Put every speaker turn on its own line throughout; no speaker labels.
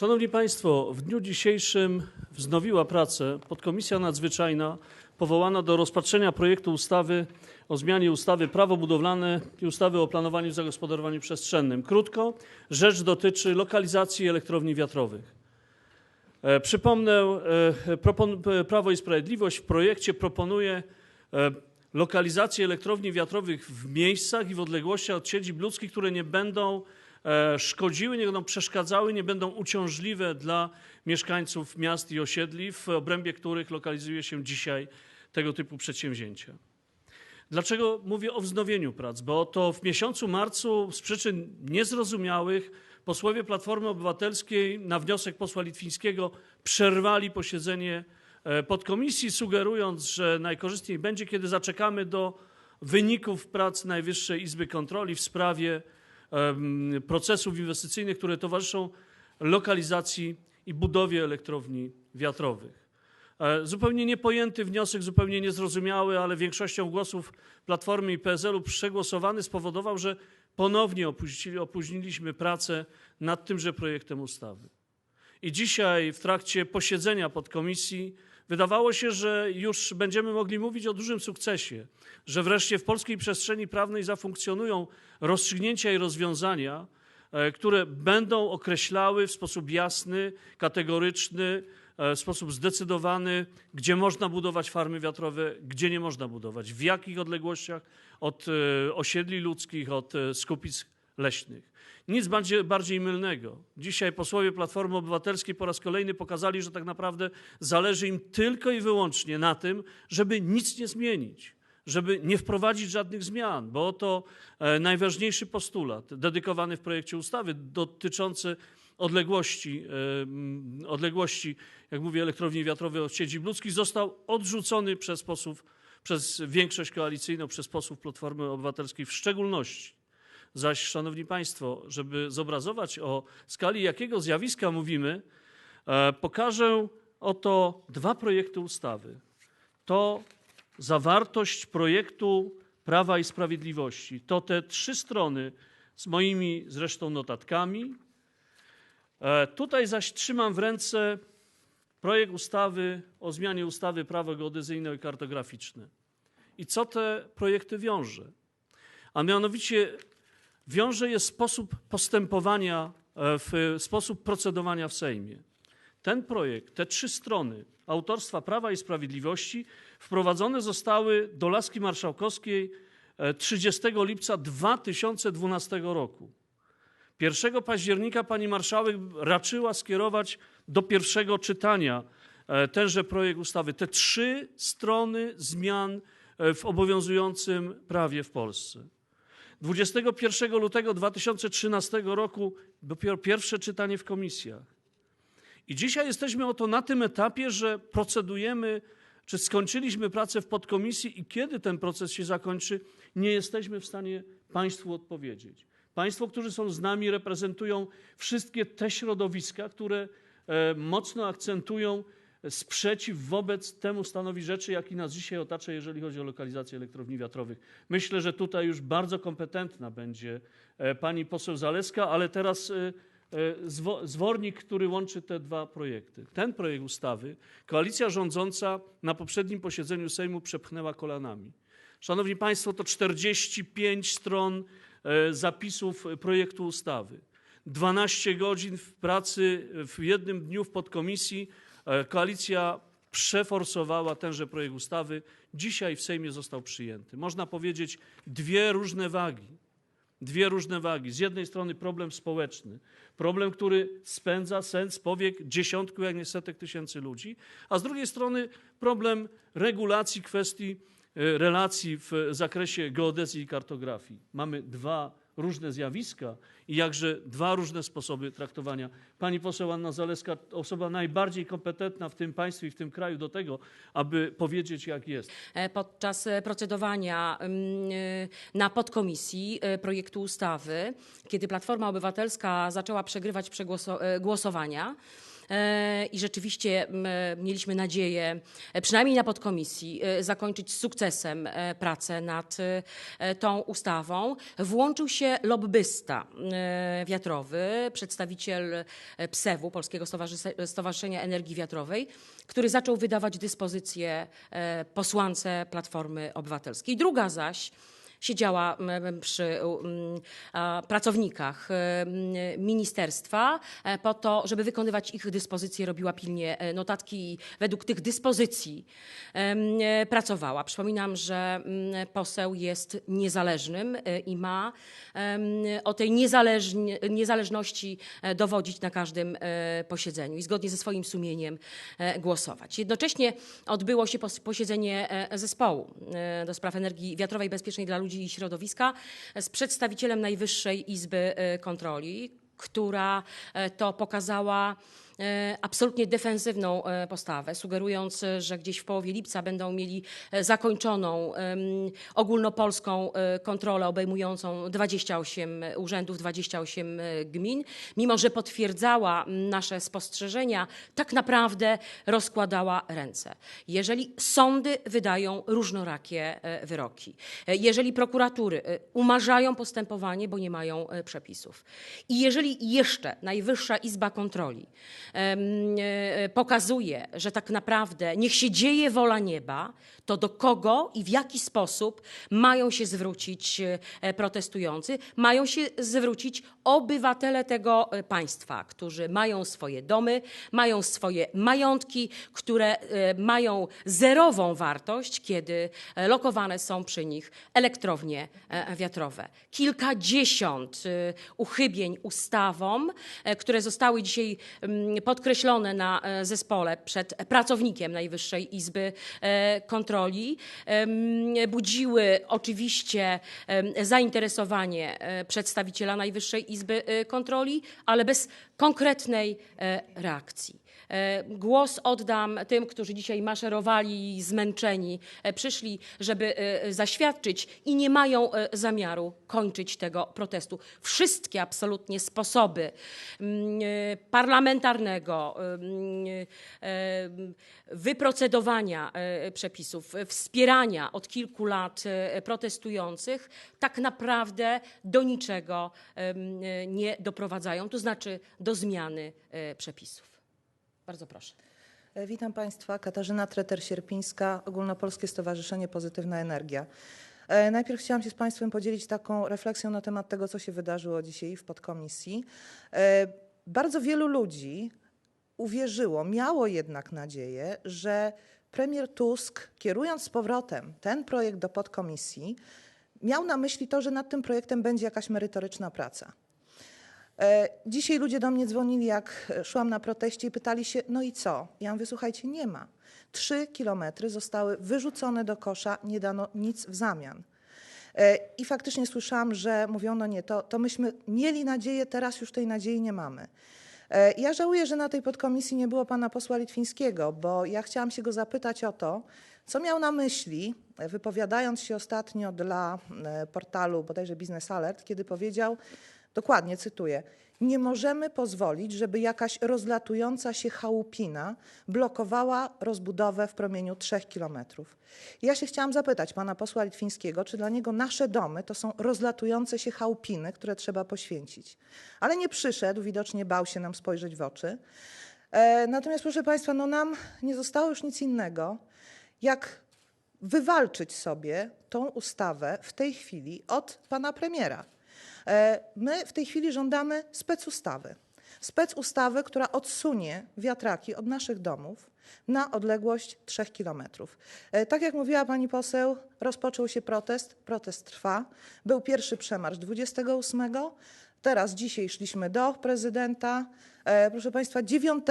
Szanowni Państwo, w dniu dzisiejszym wznowiła pracę podkomisja nadzwyczajna powołana do rozpatrzenia projektu ustawy o zmianie ustawy Prawo budowlane i ustawy o planowaniu i zagospodarowaniu przestrzennym. Krótko, rzecz dotyczy lokalizacji elektrowni wiatrowych. E, Przypomnę, e, e, Prawo i Sprawiedliwość w projekcie proponuje lokalizację elektrowni wiatrowych w miejscach i w odległościach od siedzib ludzkich, które nie będą szkodziły, nie będą przeszkadzały, nie będą uciążliwe dla mieszkańców miast i osiedli, w obrębie których lokalizuje się dzisiaj tego typu przedsięwzięcia. Dlaczego mówię o wznowieniu prac? Bo to w miesiącu marcu z przyczyn niezrozumiałych posłowie Platformy Obywatelskiej na wniosek posła Litwińskiego przerwali posiedzenie e, podkomisji, sugerując, że najkorzystniej będzie, kiedy zaczekamy do wyników prac Najwyższej Izby Kontroli w sprawie procesów inwestycyjnych, które towarzyszą lokalizacji i budowie elektrowni wiatrowych. E, Zupełnie niepojęty wniosek, zupełnie niezrozumiały, ale większością głosów Platformy i PSL-u przegłosowany spowodował, że ponownie opóźnili, opóźniliśmy pracę nad tymże projektem ustawy. I dzisiaj w trakcie posiedzenia podkomisji wydawało się, że już będziemy mogli mówić o dużym sukcesie, że wreszcie w polskiej przestrzeni prawnej zafunkcjonują rozstrzygnięcia i rozwiązania, e, które będą określały w sposób jasny, kategoryczny, e, w sposób zdecydowany, gdzie można budować farmy wiatrowe, gdzie nie można budować, w jakich odległościach od e, osiedli ludzkich, od skupisk leśnych. Nic bardziej, bardziej mylnego. Dzisiaj posłowie Platformy Obywatelskiej po raz kolejny pokazali, że tak naprawdę zależy im tylko i wyłącznie na tym, żeby nic nie zmienić, żeby nie wprowadzić żadnych zmian, bo oto e, najważniejszy postulat dedykowany w projekcie ustawy dotyczący odległości, e, odległości, jak mówię, elektrowni wiatrowej od siedzib ludzkich został odrzucony przez posłów, przez większość koalicyjną, przez posłów Platformy Obywatelskiej w szczególności. Zaś, Szanowni Państwo, żeby zobrazować o skali jakiego zjawiska mówimy, e, pokażę oto dwa projekty ustawy. To zawartość projektu Prawa i Sprawiedliwości. To te trzy strony z moimi zresztą notatkami. E, Tutaj zaś trzymam w ręce projekt ustawy o zmianie ustawy Prawo geodezyjne i kartograficzne. I co te projekty wiąże? A mianowicie wiąże je sposób postępowania, e, w sposób procedowania w Sejmie. Ten projekt, te trzy strony autorstwa Prawa i Sprawiedliwości wprowadzone zostały do laski marszałkowskiej e, 30 lipca 2012 roku. 1 października pani marszałek raczyła skierować do pierwszego czytania e, tenże projekt ustawy. Te trzy strony zmian e, w obowiązującym prawie w Polsce. 21 lutego 2013 roku dopiero pierwsze czytanie w komisjach. I dzisiaj jesteśmy oto na tym etapie, że procedujemy, czy skończyliśmy pracę w podkomisji i kiedy ten proces się zakończy, nie jesteśmy w stanie Państwu odpowiedzieć. Państwo, którzy są z nami, reprezentują wszystkie te środowiska, które e, mocno akcentują sprzeciw wobec temu stanowi rzeczy, jaki nas dzisiaj otacza, jeżeli chodzi o lokalizację elektrowni wiatrowych. Myślę, że tutaj już bardzo kompetentna będzie e, pani poseł Zaleska, ale teraz e, e, zwo- zwornik, który łączy te dwa projekty. Ten projekt ustawy koalicja rządząca na poprzednim posiedzeniu Sejmu przepchnęła kolanami. Szanowni Państwo, to 45 stron zapisów projektu ustawy. 12 godzin w pracy w jednym dniu w podkomisji. E, Koalicja przeforsowała tenże projekt ustawy. Dzisiaj w Sejmie został przyjęty. Można powiedzieć dwie różne wagi. Dwie różne wagi. Z jednej strony problem społeczny, problem, który spędza sens powiek dziesiątku, jak nie setek tysięcy ludzi, a z drugiej strony problem regulacji kwestii e, relacji w zakresie geodezji i kartografii. Mamy dwa różne zjawiska i jakże dwa różne sposoby traktowania. Pani poseł Anna Zaleska, osoba najbardziej kompetentna w tym państwie i w tym kraju do tego, aby powiedzieć, jak jest.
E, podczas e, procedowania mm, e, na podkomisji projektu ustawy, kiedy Platforma Obywatelska zaczęła przegrywać głosowania, i rzeczywiście mieliśmy nadzieję, e, przynajmniej na podkomisji, e, zakończyć z sukcesem e, pracę nad e, tą ustawą. Włączył się lobbysta e, wiatrowy, przedstawiciel e, PSEW-u, Polskiego Stowarzysze- Stowarzyszenia Energii Wiatrowej, który zaczął wydawać dyspozycje e, posłance Platformy Obywatelskiej. Druga zaś siedziała przy pracownikach ministerstwa e, po to, żeby wykonywać ich dyspozycje, robiła pilnie e, notatki i według tych dyspozycji e, pracowała. Przypominam, że poseł jest niezależnym i ma o tej niezależności dowodzić na każdym posiedzeniu i zgodnie ze swoim sumieniem głosować. Jednocześnie odbyło się pos- posiedzenie zespołu do spraw energii wiatrowej bezpiecznej dla ludzi i środowiska z przedstawicielem Najwyższej Izby e, Kontroli, która e, to pokazała absolutnie defensywną e, postawę, sugerując, e, że gdzieś w połowie lipca będą mieli e, zakończoną ogólnopolską e, kontrolę obejmującą 28 urzędów, 28 e, gmin. Mimo, że potwierdzała nasze spostrzeżenia, tak naprawdę rozkładała ręce. Jeżeli sądy wydają różnorakie e, wyroki, e, jeżeli prokuratury e, umarzają postępowanie, bo nie mają e, przepisów i jeżeli jeszcze Najwyższa Izba Kontroli e, pokazuje, że tak naprawdę niech się dzieje wola nieba, to do kogo i w jaki sposób mają się zwrócić e, protestujący? Mają się zwrócić obywatele tego e, państwa, którzy mają swoje domy, mają swoje majątki, które e, mają zerową wartość, kiedy e, lokowane są przy nich elektrownie e, wiatrowe. Kilkadziesiąt e, uchybień ustawom, e, które zostały dzisiaj mm, podkreślone na e, zespole przed pracownikiem Najwyższej Izby e, Kontroli, budziły oczywiście zainteresowanie e, przedstawiciela Najwyższej Izby Kontroli, ale bez konkretnej reakcji. E, Głos oddam tym, którzy dzisiaj maszerowali zmęczeni, e, przyszli, żeby e, zaświadczyć i nie mają zamiaru kończyć tego protestu. Wszystkie absolutnie sposoby mm, parlamentarnego wyprocedowania przepisów, wspierania od kilku lat protestujących tak naprawdę do niczego nie doprowadzają, to znaczy do zmiany przepisów. Bardzo proszę.
E, Witam Państwa. Katarzyna Treter-Sierpińska, Ogólnopolskie Stowarzyszenie Pozytywna Energia. E, Najpierw chciałam się z Państwem podzielić taką refleksją na temat tego, co się wydarzyło dzisiaj w podkomisji. E, Bardzo wielu ludzi uwierzyło, miało jednak nadzieję, że premier Tusk, kierując z powrotem ten projekt do podkomisji, miał na myśli to, że nad tym projektem będzie jakaś merytoryczna praca. E, Dzisiaj ludzie do mnie dzwonili, jak szłam na proteście i pytali się, no i co? Ja mówię, słuchajcie, nie ma. Trzy kilometry zostały wyrzucone do kosza, nie dano nic w zamian. E, I faktycznie słyszałam, że mówią, no nie, to, to myśmy mieli nadzieję, teraz już tej nadziei nie mamy. E, Ja żałuję, że na tej podkomisji nie było pana posła Litwińskiego, bo ja chciałam się go zapytać o to, co miał na myśli, wypowiadając się ostatnio dla portalu bodajże Business Alert, kiedy powiedział, dokładnie cytuję, nie możemy pozwolić, żeby jakaś rozlatująca się chałupina blokowała rozbudowę w promieniu trzech kilometrów. Ja się chciałam zapytać pana posła Litwińskiego, czy dla niego nasze domy to są rozlatujące się chałupiny, które trzeba poświęcić. Ale nie przyszedł, widocznie bał się nam spojrzeć w oczy. E, natomiast proszę państwa, no nam nie zostało już nic innego, jak wywalczyć sobie tą ustawę w tej chwili od pana premiera. E, My w tej chwili żądamy specustawy. Specustawy, która odsunie wiatraki od naszych domów na odległość 3 kilometrów. E, Tak jak mówiła pani poseł, rozpoczął się protest, protest trwa. Był pierwszy przemarsz 28, teraz dzisiaj szliśmy do prezydenta. E, Proszę państwa, 9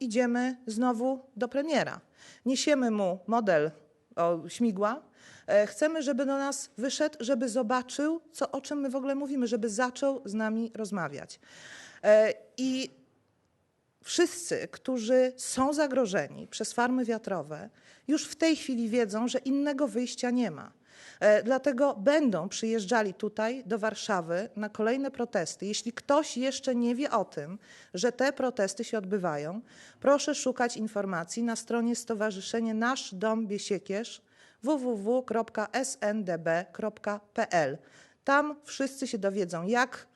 idziemy znowu do premiera. Niesiemy mu model o, śmigła. E, Chcemy, żeby do nas wyszedł, żeby zobaczył, co, o czym my w ogóle mówimy, żeby zaczął z nami rozmawiać. E, I wszyscy, którzy są zagrożeni przez farmy wiatrowe, już w tej chwili wiedzą, że innego wyjścia nie ma. E, Dlatego będą przyjeżdżali tutaj do Warszawy na kolejne protesty. Jeśli ktoś jeszcze nie wie o tym, że te protesty się odbywają, proszę szukać informacji na stronie Stowarzyszenie Nasz Dom Biesiekierz www.sndb.pl. Tam wszyscy się dowiedzą, jak,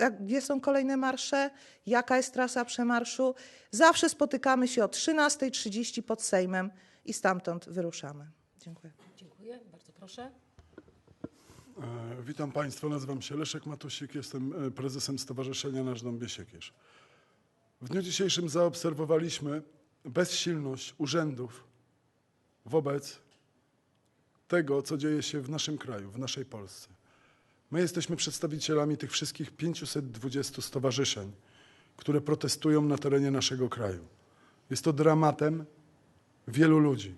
jak, gdzie są kolejne marsze, jaka jest trasa przemarszu. Zawsze spotykamy się o 13.30 pod Sejmem i stamtąd wyruszamy. Dziękuję.
Dziękuję, bardzo proszę.
E, Witam Państwa, nazywam się Leszek Matusik, jestem e, prezesem Stowarzyszenia Nasz Dom Biesiekierz. W dniu dzisiejszym zaobserwowaliśmy bezsilność urzędów wobec tego, co dzieje się w naszym kraju, w naszej Polsce. My jesteśmy przedstawicielami tych wszystkich 520 stowarzyszeń, które protestują na terenie naszego kraju. Jest to dramatem wielu ludzi.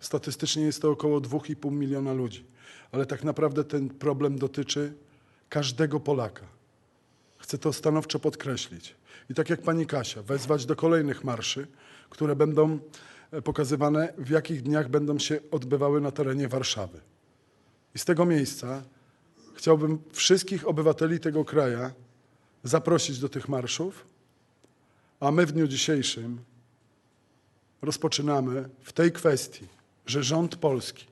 Statystycznie jest to około 2,5 miliona ludzi, ale tak naprawdę ten problem dotyczy każdego Polaka. Chcę to stanowczo podkreślić. I tak jak pani Kasia, wezwać do kolejnych marszy, które będą pokazywane, w jakich dniach będą się odbywały na terenie Warszawy. I z tego miejsca chciałbym wszystkich obywateli tego kraju zaprosić do tych marszów, a my w dniu dzisiejszym rozpoczynamy w tej kwestii, że rząd polski,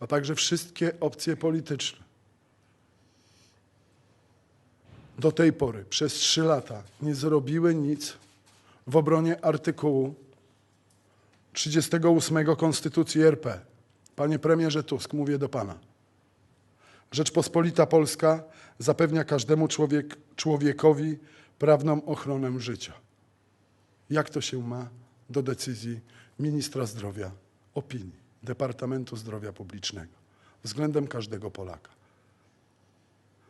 a także wszystkie opcje polityczne do tej pory przez trzy lata nie zrobiły nic w obronie artykułu 38 Konstytucji RP. Panie premierze Tusk, mówię do pana. Rzeczpospolita Polska zapewnia każdemu człowiek, człowiekowi prawną ochronę życia. Jak to się ma do decyzji ministra zdrowia, opinii Departamentu Zdrowia Publicznego względem każdego Polaka?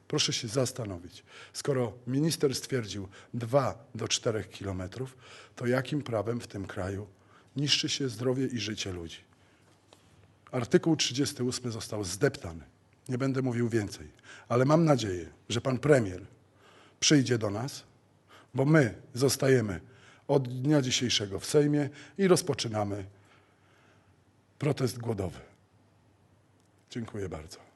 Proszę się zastanowić. Skoro minister stwierdził 2 do 4 kilometrów, to jakim prawem w tym kraju niszczy się zdrowie i życie ludzi? Artykuł 38 został zdeptany. Nie będę mówił więcej, ale mam nadzieję, że pan premier przyjdzie do nas, bo my zostajemy od dnia dzisiejszego w Sejmie i rozpoczynamy protest głodowy. Dziękuję bardzo.